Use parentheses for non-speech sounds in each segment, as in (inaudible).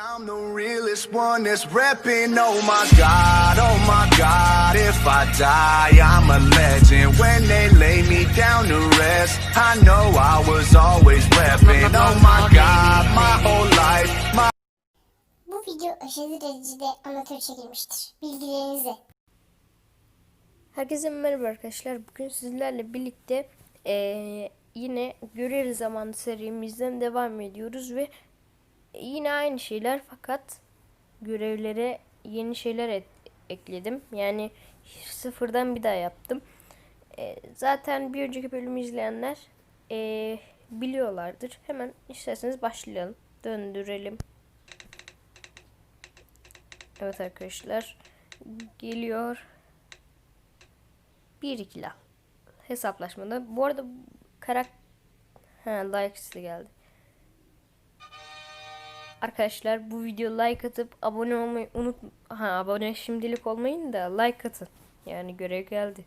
I'm the realest one that's repping. Oh my god, oh my god. If I die, I'm a legend. When they lay me down to rest, I know I was always repping. Oh my god, my whole life, my Bu video aşırı derecede amatör çekilmiştir. Bilgilerinize. Herkese merhaba arkadaşlar. Bugün sizlerle birlikte eee, yine görev zamanı serimizden devam ediyoruz ve yine aynı şeyler fakat görevlere yeni şeyler et- ekledim. Yani sıfırdan bir daha yaptım. Eee, zaten bir önceki bölümü izleyenler eee, biliyorlardır. Hemen isterseniz başlayalım. Döndürelim. Evet arkadaşlar geliyor. 1 2 la. Hesaplaşmada. Bu arada karak ha like geldi. Arkadaşlar bu video like atıp abone olmayı unut ha abone şimdilik olmayın da like atın. Yani görev geldi.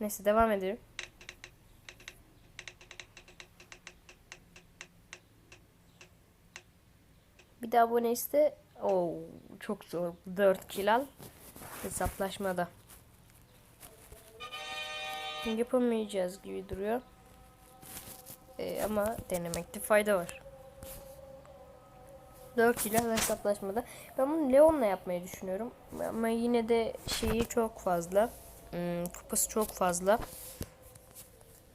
Neyse devam edelim. Bir de abone iste. Oo çok zor. 4 kill al. Hesaplaşmada. Yapamayacağız gibi duruyor. Ee, ama denemekte fayda var. 4 kilo hesaplaşmada. Ben bunu Leon'la yapmayı düşünüyorum. Ama yine de şeyi çok fazla. Hmm, kupası çok fazla.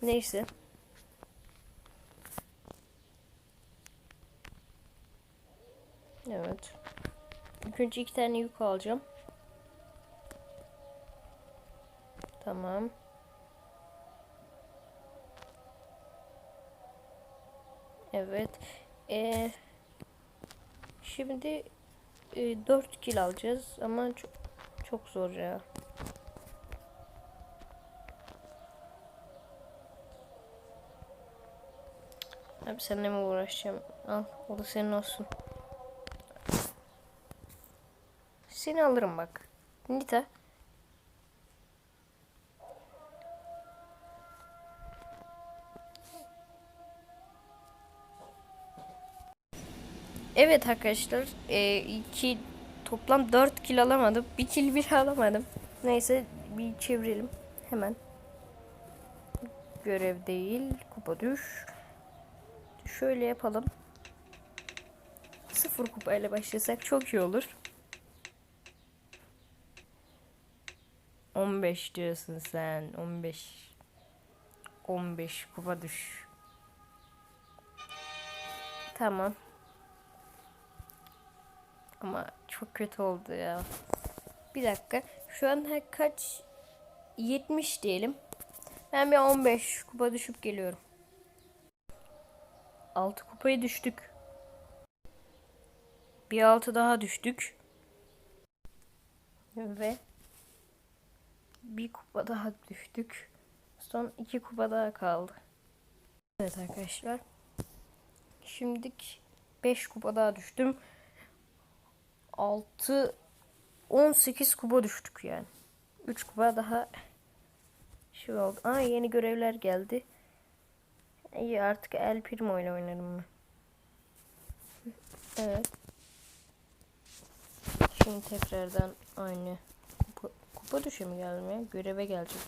Neyse. Evet. İlk önce iki tane yük alacağım. Tamam. Evet. Ee, şimdi e, 4 kill alacağız ama çok, çok zor ya. Abi seninle mi uğraşacağım? Al, o da senin olsun. Seni alırım bak. Nita. Evet arkadaşlar, e, iki toplam 4 kill alamadım. Bir kill bir alamadım. Neyse bir çevirelim hemen. Görev değil, kupa düş. Şöyle yapalım. Sıfır kupayla başlasak çok iyi olur. 15 diyorsun sen. 15. 15 kupa düş. Tamam. Ama çok kötü oldu ya. Bir dakika. Şu an her kaç? 70 diyelim. Ben bir 15 kupa düşüp geliyorum. 6 kupayı düştük. Bir 6 daha düştük. Ve bir kupa daha düştük. Son iki kupa daha kaldı. Evet arkadaşlar. Şimdilik 5 kupa daha düştüm. 6 18 kupa düştük yani. 3 kupa daha şey oldu. Aa yeni görevler geldi. İyi artık El Primo ile oynarım ben. (laughs) Evet. Şimdi tekrardan aynı kupa, kupa düşe mi geldim? Göreve gelecek.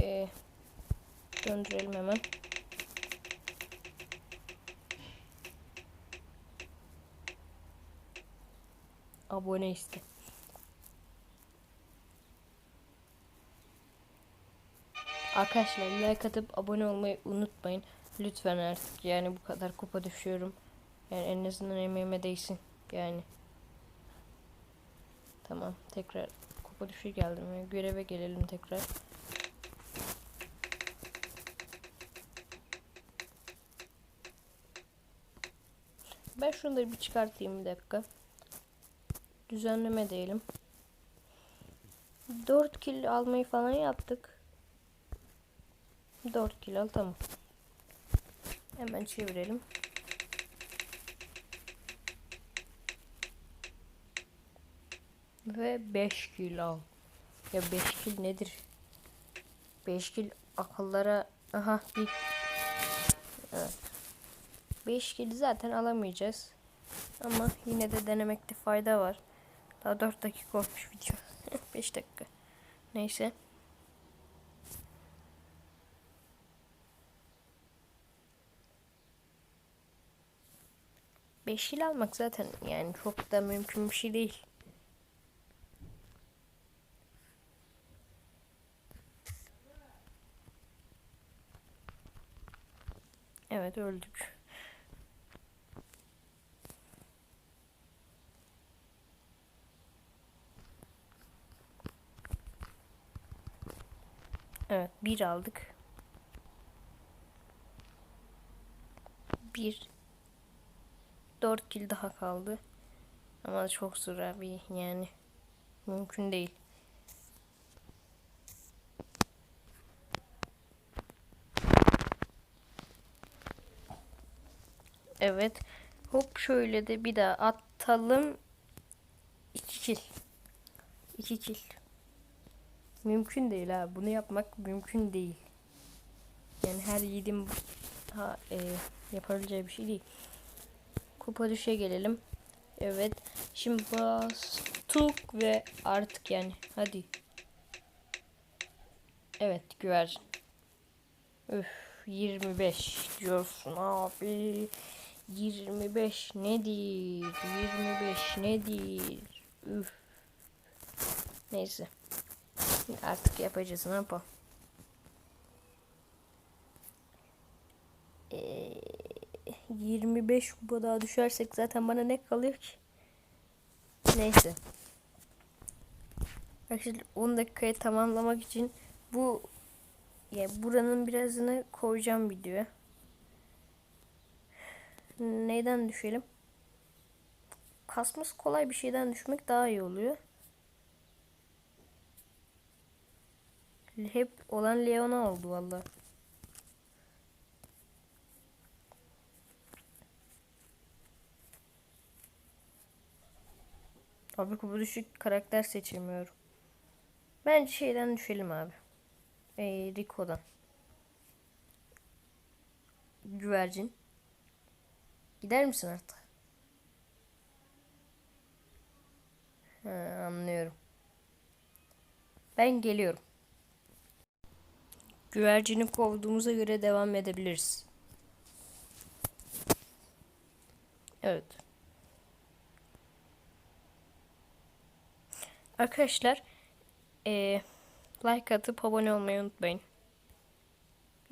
Ee, döndürelim hemen. Abone iste. Arkadaşlar like atıp abone olmayı unutmayın. Lütfen artık yani bu kadar kupa düşüyorum. Yani en azından emeğime değsin. Yani. Tamam tekrar kupa düşü geldim. Yani göreve gelelim tekrar. Ben şunları bir çıkartayım bir dakika düzenleme diyelim. 4 kill almayı falan yaptık. 4 kill al tamam. Hemen çevirelim. Ve 5 kill al. Ya 5 kill nedir? 5 kill akıllara aha bir Evet. 5 kili zaten alamayacağız. Ama yine de denemekte fayda var. Daha 4 dakika olmuş video. (laughs) 5 dakika. Neyse. Beş yıl almak zaten yani çok da mümkün bir şey değil. Evet öldük. Evet bir aldık. Bir. Dört kill daha kaldı. Ama çok zor abi yani. Mümkün değil. Evet. Hop şöyle de bir daha atalım. 2 kill. 2 kill. Mümkün değil ha. Bunu yapmak mümkün değil. Yani her yiğidin ha, e, yapabileceği bir şey değil. Kupa düşe gelelim. Evet. Şimdi bastık ve artık yani. Hadi. Evet güvercin. Üf 25 diyorsun abi. 25 nedir? 25 nedir? Üf. Neyse. Artık yapacağız ne yapalım. Ee, 25 kupa daha düşersek zaten bana ne kalıyor ki? Neyse. Arkadaşlar 10 dakikayı tamamlamak için bu ya buranın birazını koyacağım videoya. Neyden düşelim? Kasması kolay bir şeyden düşmek daha iyi oluyor. Hep olan Leona oldu vallahi. Abi kupa düşük karakter seçemiyorum. Bence şeyden düşelim abi. Ee, Rico'dan. Güvercin. Gider misin artık? Ha, anlıyorum. Ben geliyorum. Güvercini kovduğumuza göre devam edebiliriz. Evet. Arkadaşlar eee like atıp abone olmayı unutmayın.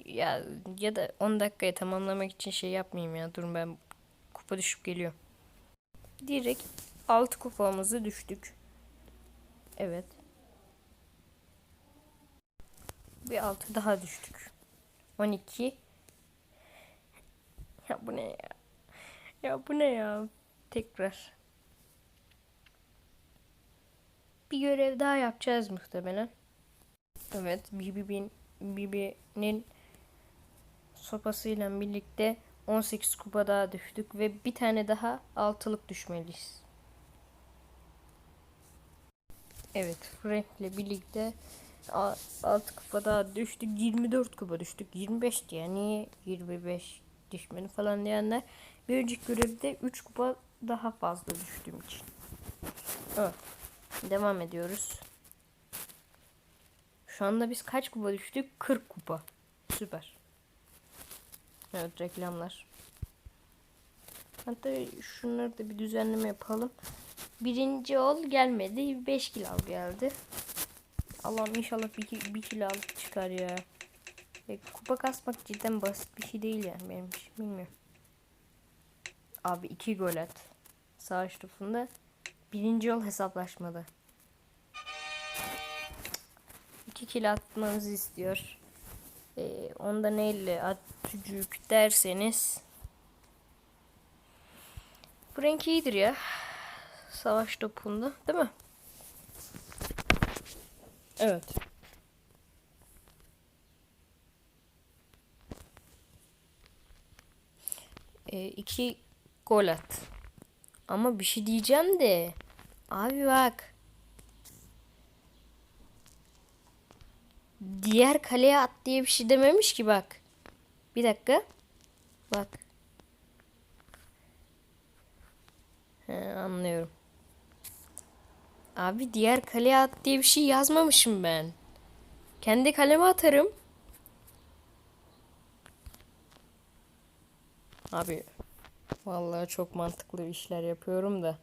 Ya ya da 10 dakikaya tamamlamak için şey yapmayayım ya. Durun ben kupa düşüp geliyor. Direkt 6 kupamızı düştük. Evet. Bir 6 daha düştük. 12. Ya bu ne ya? Ya bu ne ya? Tekrar. Bir görev daha yapacağız muhtemelen. Evet, Bibi'nin Bibi'nin sopasıyla birlikte 18 kupa daha düştük ve bir tane daha altılık düşmeliyiz. Evet, Frank'le birlikte 6 kupa daha düştük. 24 kupa düştük. 25 diye. Niye 25 düşmeni falan diyenler. Bir önceki görevde 3 kupa daha fazla düştüğüm için. Evet. Devam ediyoruz. Şu anda biz kaç kupa düştük? 40 kupa. Süper. Evet reklamlar. Hatta şunları da bir düzenleme yapalım. Birinci ol gelmedi. 5 kilo geldi. Allah'ım inşallah bir, bir kilo al çıkar ya. E, kupa kasmak cidden basit bir şey değil yani benim için. Bilmiyorum. Abi iki gol at. Savaş topunda. Birinci yol hesaplaşmada. 2 kilo atmanızı istiyor. Ee, onda neyle atücük derseniz Frank iyidir ya. Savaş topunda değil mi? Evet. E, iki gol at. Ama bir şey diyeceğim de. Abi bak. Diğer kaleye at diye bir şey dememiş ki bak. Bir dakika. Bak. He, anlıyorum. Abi diğer kaleye at diye bir şey yazmamışım ben. Kendi kaleme atarım. Abi vallahi çok mantıklı işler yapıyorum da.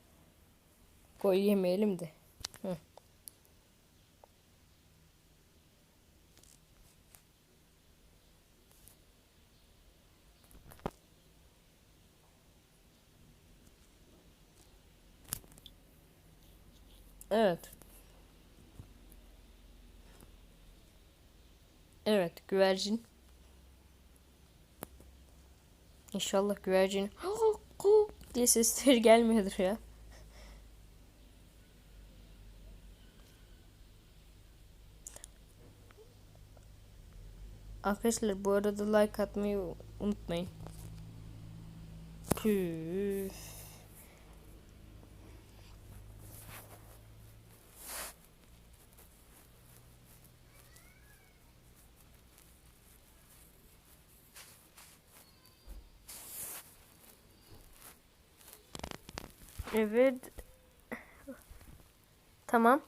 Gol yemeyelim de. Evet. Evet, güvercin. İnşallah güvercin (gasps) diye sesleri gelmiyordur ya. Arkadaşlar bu arada like atmayı unutmayın. Tüh. Evet. Tamam.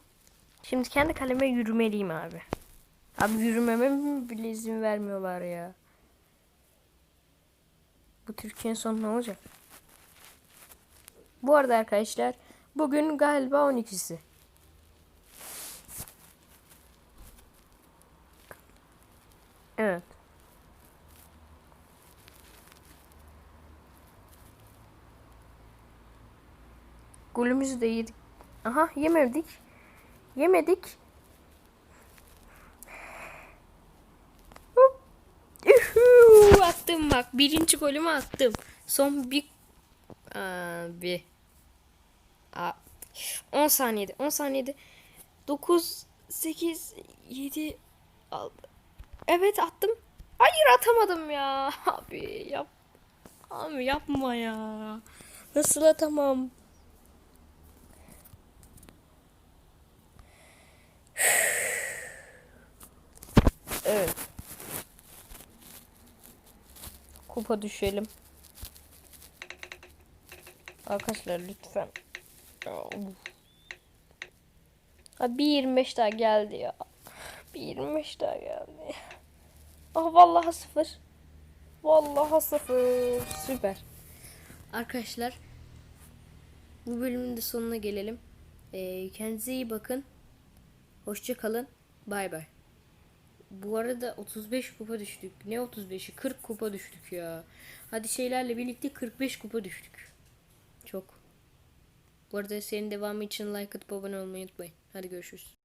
Şimdi kendi kaleme yürümeliyim abi. Abi yürümeme bile izin vermiyorlar ya. Bu Türkiye'nin sonu ne olacak? Bu arada arkadaşlar bugün galiba 12'si. Evet. Golümüzü de yedik. Aha yemedik. Yemedik. Ühü, attım bak. Birinci golümü attım. Son bir abi. Aa, 10 saniyede. 10 saniyede. 9 8 7 6 Evet attım. Hayır atamadım ya. (laughs) Abi yap. Abi yapma ya. Nasıl atamam? Evet. Kupa düşelim. Arkadaşlar lütfen. Bir 25 daha geldi ya. Bir 25 daha geldi. Ah vallahi sıfır. Vallahi sıfır. Süper. Arkadaşlar bu bölümün de sonuna gelelim. Ee, kendinize iyi bakın. Hoşça kalın. Bay bay. Bu arada 35 kupa düştük. Ne 35'i? 40 kupa düştük ya. Hadi şeylerle birlikte 45 kupa düştük. Çok. Bu arada senin devamı için like atıp abone olmayı unutmayın. Hadi görüşürüz.